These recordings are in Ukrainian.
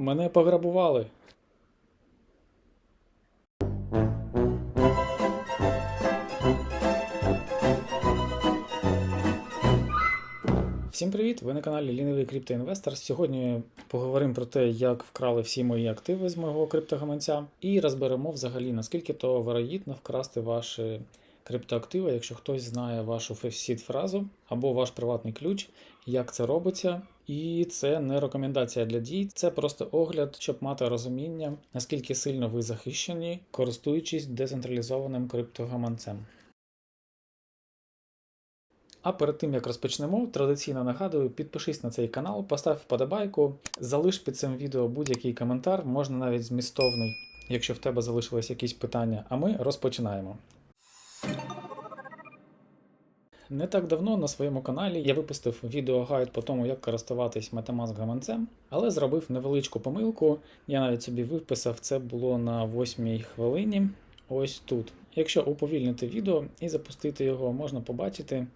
Мене пограбували. Всім привіт! Ви на каналі Лінивий Криптоінвестор. Сьогодні поговоримо про те, як вкрали всі мої активи з мого криптогаманця, і розберемо взагалі, наскільки то вирогідно вкрасти ваші криптоактиви, якщо хтось знає вашу сід фразу або ваш приватний ключ, як це робиться. І це не рекомендація для дій, це просто огляд, щоб мати розуміння, наскільки сильно ви захищені, користуючись децентралізованим криптогаманцем. А перед тим як розпочнемо, традиційно нагадую, підпишись на цей канал, постав вподобайку, залиш під цим відео будь-який коментар, можна навіть змістовний, якщо в тебе залишились якісь питання. А ми розпочинаємо. Не так давно на своєму каналі я випустив відеогайд по тому, як користуватись Metamask гаманцем, але зробив невеличку помилку. Я навіть собі виписав, це було на 8 хвилині. Ось тут. Якщо уповільнити відео і запустити його, можна побачити.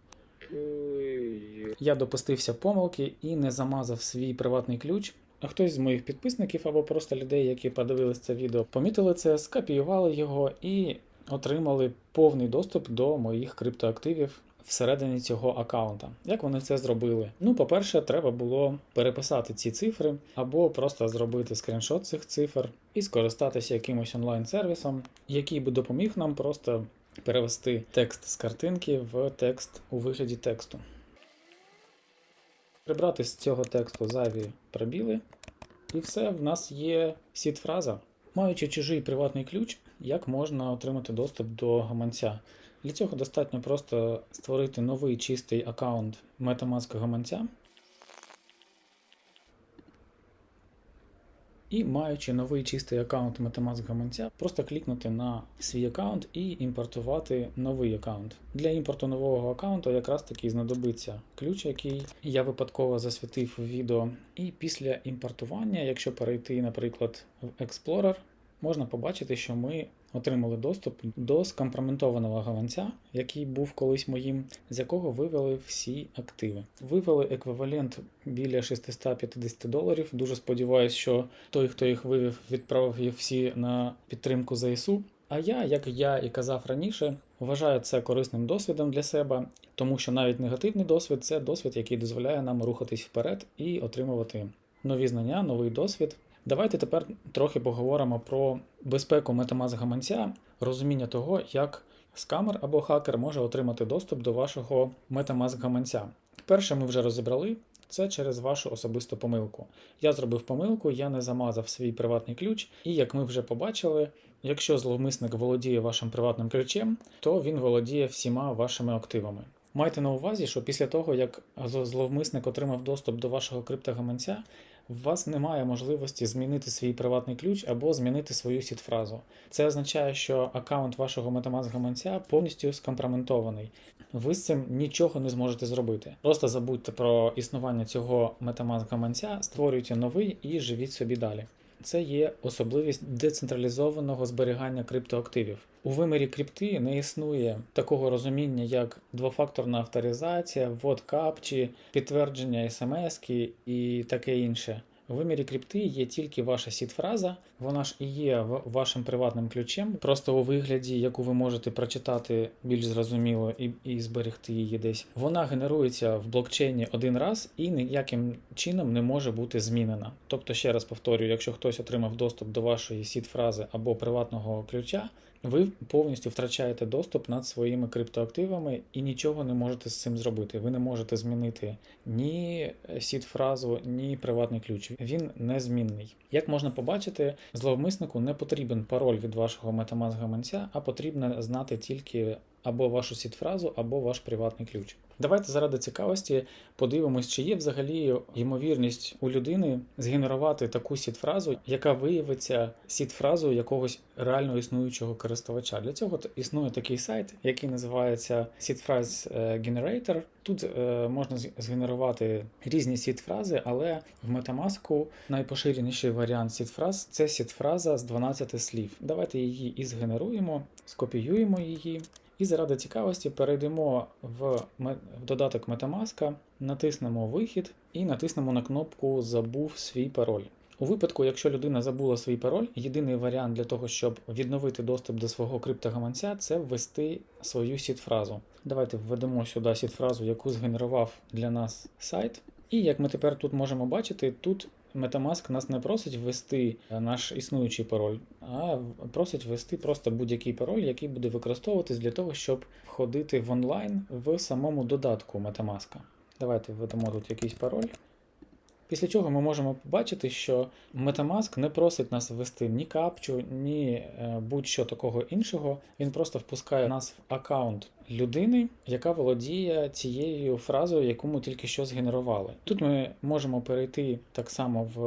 Я допустився помилки і не замазав свій приватний ключ. А хтось з моїх підписників або просто людей, які подивилися це відео, помітили це, скопіювали його і отримали повний доступ до моїх криптоактивів всередині цього аккаунта. Як вони це зробили? Ну, по-перше, треба було переписати ці цифри, або просто зробити скріншот цих цифр і скористатися якимось онлайн-сервісом, який би допоміг нам просто перевести текст з картинки в текст у вигляді тексту. Прибрати з цього тексту зайві пробіли, і все, в нас є сід-фраза. Маючи чужий приватний ключ, як можна отримати доступ до гаманця? Для цього достатньо просто створити новий чистий аккаунт Metamask гаманця. І маючи новий чистий аккаунт Metamask гаманця, просто клікнути на свій аккаунт і імпортувати новий аккаунт. Для імпорту нового аккаунту якраз таки знадобиться ключ, який я випадково засвітив у відео. І після імпортування, якщо перейти, наприклад, в Explorer, можна побачити, що ми отримали доступ до скомпрометованого гаманця, який був колись моїм, з якого вивели всі активи. Вивели еквівалент біля 650 доларів. Дуже сподіваюся, що той, хто їх вивів, відправив їх всі на підтримку ЗСУ. А я, як я і казав раніше, вважаю це корисним досвідом для себе, тому що навіть негативний досвід це досвід, який дозволяє нам рухатись вперед і отримувати нові знання, новий досвід. Давайте тепер трохи поговоримо про безпеку Metamask гаманця, розуміння того, як скамер або хакер може отримати доступ до вашого Metamask гаманця. Перше ми вже розібрали. Це через вашу особисту помилку. Я зробив помилку, я не замазав свій приватний ключ, і як ми вже побачили, якщо зловмисник володіє вашим приватним ключем, то він володіє всіма вашими активами. Майте на увазі, що після того, як зловмисник отримав доступ до вашого криптогаманця, у вас немає можливості змінити свій приватний ключ або змінити свою сітфразу. Це означає, що аккаунт вашого Metamask повністю скомпроментований. Ви з цим нічого не зможете зробити. Просто забудьте про існування цього Metamask гаманця, створюйте новий і живіть собі далі. Це є особливість децентралізованого зберігання криптоактивів. У вимірі крипти не існує такого розуміння, як двофакторна авторизація, ввод капчі, підтвердження смс і таке інше. У вимірі крипти є тільки ваша сід-фраза, вона ж і є вашим приватним ключем, просто у вигляді, яку ви можете прочитати більш зрозуміло і і зберегти її десь. Вона генерується в блокчейні один раз і ніяким чином не може бути змінена. Тобто, ще раз повторюю, якщо хтось отримав доступ до вашої сід-фрази або приватного ключа, ви повністю втрачаєте доступ над своїми криптоактивами і нічого не можете з цим зробити. Ви не можете змінити ні сід-фразу, ні приватний ключ. Він незмінний. Як можна побачити, зловмиснику не потрібен пароль від вашого Metamask а потрібно знати тільки або вашу сід-фразу, або ваш приватний ключ. Давайте заради цікавості подивимось, чи є взагалі ймовірність у людини згенерувати таку сід-фразу, яка виявиться сід-фразою якогось реально існуючого користувача. Для цього існує такий сайт, який називається Seed Generator. Тут е, можна згенерувати різні сід-фрази, але в Metamask найпоширеніший варіант сід-фраз це сід-фраза з 12 слів. Давайте її і згенеруємо, скопіюємо її. І заради цікавості перейдемо в, додаток Metamask, натиснемо Вихід і натиснемо на кнопку Забув свій пароль. У випадку, якщо людина забула свій пароль, єдиний варіант для того, щоб відновити доступ до свого криптогаманця, це ввести свою сід-фразу. Давайте введемо сюди сід-фразу, яку згенерував для нас сайт. І як ми тепер тут можемо бачити, тут Metamask нас не просить ввести наш існуючий пароль, а просить ввести просто будь-який пароль, який буде використовуватись для того, щоб входити в онлайн в самому додатку Metamask. Давайте введемо тут якийсь пароль. Після чого ми можемо побачити, що Metamask не просить нас ввести ні капчу, ні е, будь-що такого іншого. Він просто впускає нас в аккаунт людини, яка володіє цією фразою, яку ми тільки що згенерували. Тут ми можемо перейти так само в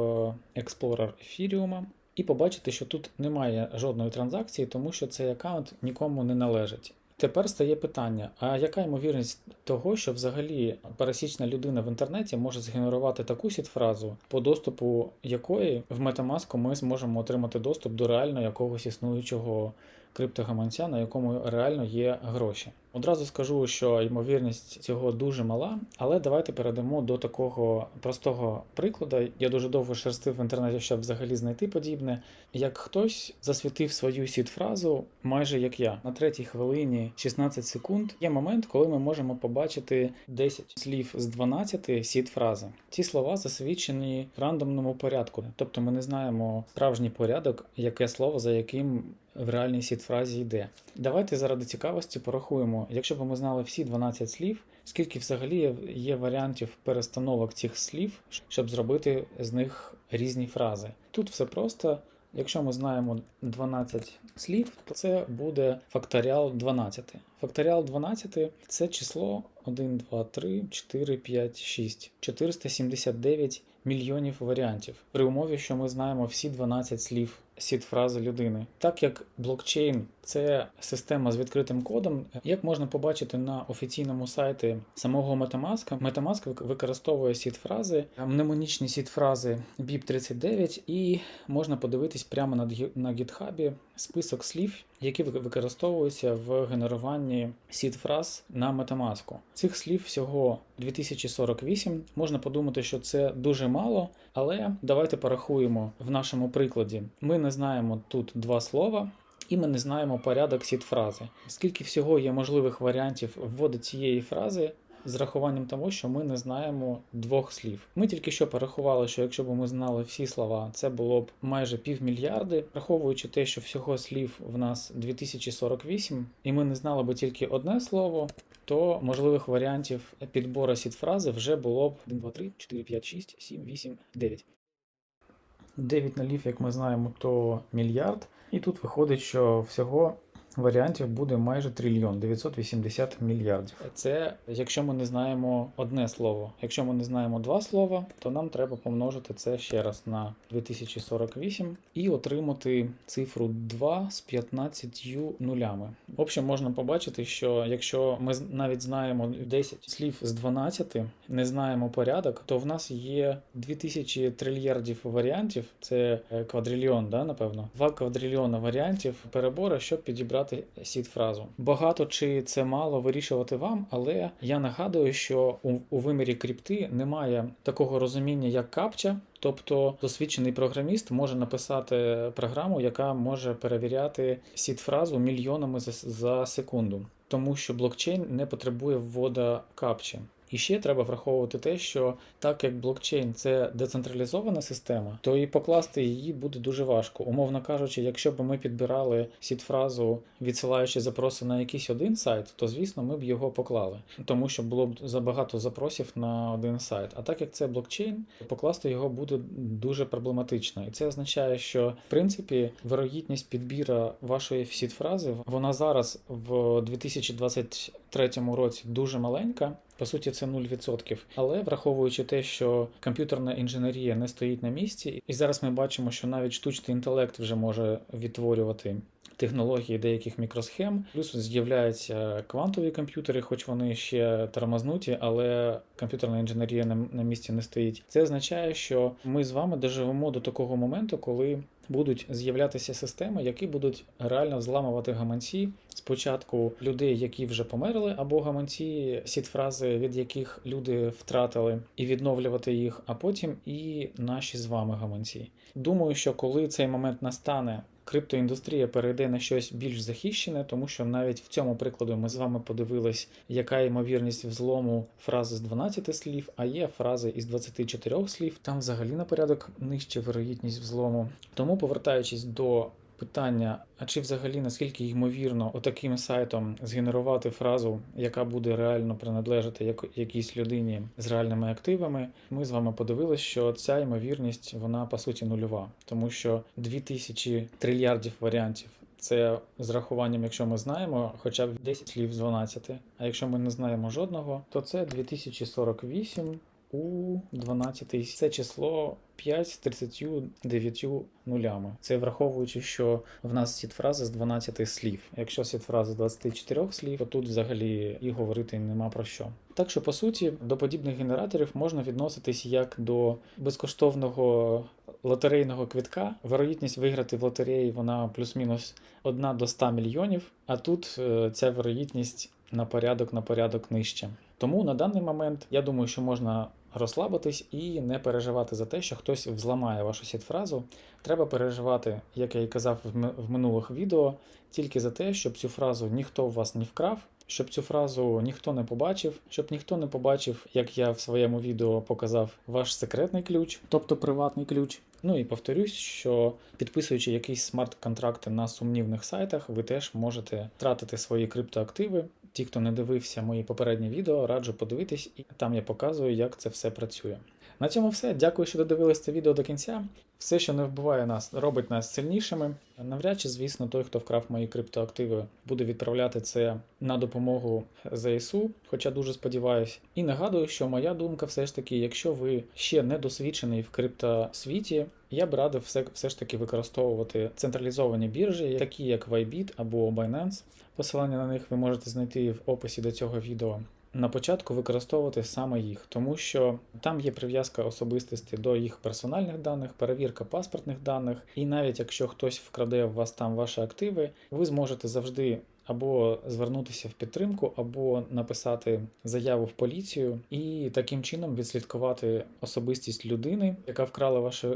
Explorer Ethereum і побачити, що тут немає жодної транзакції, тому що цей аккаунт нікому не належить. Тепер стає питання: а яка ймовірність того, що взагалі пересічна людина в інтернеті може згенерувати таку сід-фразу, по доступу якої в Metamask ми зможемо отримати доступ до реально якогось існуючого криптогаманця, на якому реально є гроші? Одразу скажу, що ймовірність цього дуже мала, але давайте перейдемо до такого простого прикладу. Я дуже довго шерстив в інтернеті, щоб взагалі знайти подібне. Як хтось засвітив свою сід-фразу, майже як я, на третій хвилині 16 секунд є момент, коли ми можемо побачити 10 слів з 12 сід-фрази. Ці слова засвідчені в рандомному порядку, тобто ми не знаємо справжній порядок, яке слово за яким в реальній сід-фразі йде. Давайте заради цікавості порахуємо, якщо б ми знали всі 12 слів, скільки взагалі є варіантів перестановок цих слів, щоб зробити з них різні фрази. Тут все просто. Якщо ми знаємо 12 слів, то це буде факторіал 12. Факторіал 12 це число 1, 2, 3, 4, 5, 6, 479 мільйонів варіантів при умові, що ми знаємо всі 12 слів сід-фрази людини. Так як блокчейн це система з відкритим кодом, як можна побачити на офіційному сайті самого Metamask, Metamask використовує сід-фрази, мнемонічні сід-фрази BIP39, і можна подивитись прямо на GitHub список слів, які використовуються в генеруванні сід-фраз на Metamask. Цих слів всього 2048. Можна подумати, що це дуже мало, але давайте порахуємо в нашому прикладі. Ми не знаємо тут два слова. І ми не знаємо порядок сід-фрази. Скільки всього є можливих варіантів вводу цієї фрази з рахуванням того, що ми не знаємо двох слів. Ми тільки що порахували, що якщо б ми знали всі слова, це було б майже півмільярди, враховуючи те, що всього слів в нас 2048, і ми не знали б тільки одне слово, то можливих варіантів підбору сід-фрази вже було б 1, 2, 3, 4, 5, 6, 7, 8, 9. 9 налів, як ми знаємо, то мільярд. І тут виходить, що всього варіантів буде майже трильйон 980 мільярдів. Це якщо ми не знаємо одне слово. Якщо ми не знаємо два слова, то нам треба помножити це ще раз на 2048 і отримати цифру 2 з 15 нулями. В общем, можна побачити, що якщо ми навіть знаємо 10 слів з 12, не знаємо порядок, то в нас є 2000 трильярдів варіантів, це квадрильйон, да, напевно, два квадрильйона варіантів перебору, щоб підібрати сід-фразу. Багато чи це мало вирішувати вам, але я нагадую, що у, у вимірі кріпти немає такого розуміння, як капча. Тобто досвідчений програміст може написати програму, яка може перевіряти сід-фразу мільйонами за, за секунду, тому що блокчейн не потребує ввода капчі. І ще треба враховувати те, що так як блокчейн це децентралізована система, то і покласти її буде дуже важко. Умовно кажучи, якщо б ми підбирали сід-фразу, відсилаючи запроси на якийсь один сайт, то звісно ми б його поклали, тому що було б забагато запросів на один сайт. А так як це блокчейн, покласти його буде дуже проблематично. І це означає, що в принципі вирогідність підбіра вашої сід-фрази вона зараз в 2023 році дуже маленька. По суті, це 0%. Але враховуючи те, що комп'ютерна інженерія не стоїть на місці, і зараз ми бачимо, що навіть штучний інтелект вже може відтворювати. Технології деяких мікросхем, плюс з'являються квантові комп'ютери, хоч вони ще тормознуті, але комп'ютерна інженерія на, місці не стоїть. Це означає, що ми з вами доживемо до такого моменту, коли будуть з'являтися системи, які будуть реально зламувати гаманці. Спочатку людей, які вже померли, або гаманці, сітфрази, від яких люди втратили, і відновлювати їх, а потім і наші з вами гаманці. Думаю, що коли цей момент настане, криптоіндустрія перейде на щось більш захищене, тому що навіть в цьому прикладу ми з вами подивились, яка ймовірність взлому фрази з 12 слів, а є фрази із 24 слів. Там взагалі на порядок нижча вирогідність взлому. Тому, повертаючись до питання, а чи взагалі наскільки ймовірно отаким сайтом згенерувати фразу, яка буде реально приналежати як якійсь людині з реальними активами, ми з вами подивилися, що ця ймовірність вона по суті нульова, тому що 2000 трильярдів варіантів. Це з рахуванням, якщо ми знаємо хоча б 10 слів з 12, а якщо ми не знаємо жодного, то це 2048 у 12 це число 5 з 39 нулями. Це враховуючи, що в нас сітфраза з 12 слів. Якщо сітфраза з 24 слів, то тут взагалі і говорити нема про що. Так що, по суті, до подібних генераторів можна відноситись як до безкоштовного лотерейного квитка. Вероятність виграти в лотереї вона плюс-мінус 1 до 100 мільйонів, а тут е, ця вероятність на порядок на порядок нижче. Тому на даний момент я думаю, що можна розслабитись і не переживати за те, що хтось взламає вашу сітфразу. Треба переживати, як я і казав в в минулих відео, тільки за те, щоб цю фразу ніхто у вас не вкрав, щоб цю фразу ніхто не побачив, щоб ніхто не побачив, як я в своєму відео показав ваш секретний ключ, тобто приватний ключ. Ну і повторюсь, що підписуючи якісь смарт-контракти на сумнівних сайтах, ви теж можете тратити свої криптоактиви. Ті, хто не дивився мої попередні відео, раджу подивитись, і там я показую, як це все працює. На цьому все. Дякую, що додивились це відео до кінця. Все, що не вбиває нас, робить нас сильнішими. Навряд чи, звісно, той, хто вкрав мої криптоактиви, буде відправляти це на допомогу ЗСУ, хоча дуже сподіваюсь. І нагадую, що моя думка все ж таки, якщо ви ще не досвідчений в криптосвіті, я б радив все, все ж таки використовувати централізовані біржі, такі як Bybit або Binance. Посилання на них ви можете знайти в описі до цього відео. На початку використовувати саме їх, тому що там є прив'язка особистості до їх персональних даних, перевірка паспортних даних, і навіть якщо хтось вкраде у вас там ваші активи, ви зможете завжди або звернутися в підтримку, або написати заяву в поліцію і таким чином відслідкувати особистість людини, яка вкрала ваші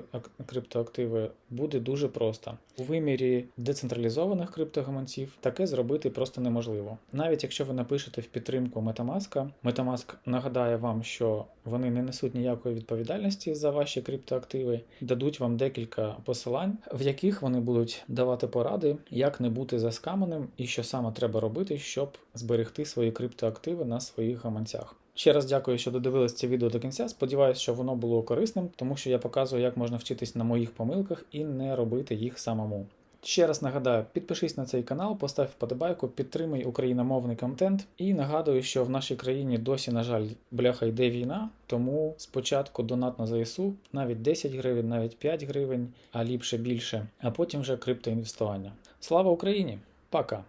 криптоактиви, буде дуже просто. У вимірі децентралізованих криптогаманців таке зробити просто неможливо. Навіть якщо ви напишете в підтримку Metamask, Metamask нагадає вам, що вони не несуть ніякої відповідальності за ваші криптоактиви, дадуть вам декілька посилань, в яких вони будуть давати поради, як не бути заскаманим і що саме треба робити, щоб зберегти свої криптоактиви на своїх гаманцях. Ще раз дякую, що додивились це відео до кінця. Сподіваюсь, що воно було корисним, тому що я показую, як можна вчитись на моїх помилках і не робити їх самому. Ще раз нагадаю, підпишись на цей канал, постав вподобайку, підтримай україномовний контент. І нагадую, що в нашій країні досі, на жаль, бляха йде війна, тому спочатку донат на ЗСУ, навіть 10 гривень, навіть 5 гривень, а ліпше більше, а потім вже криптоінвестування. Слава Україні! Пока!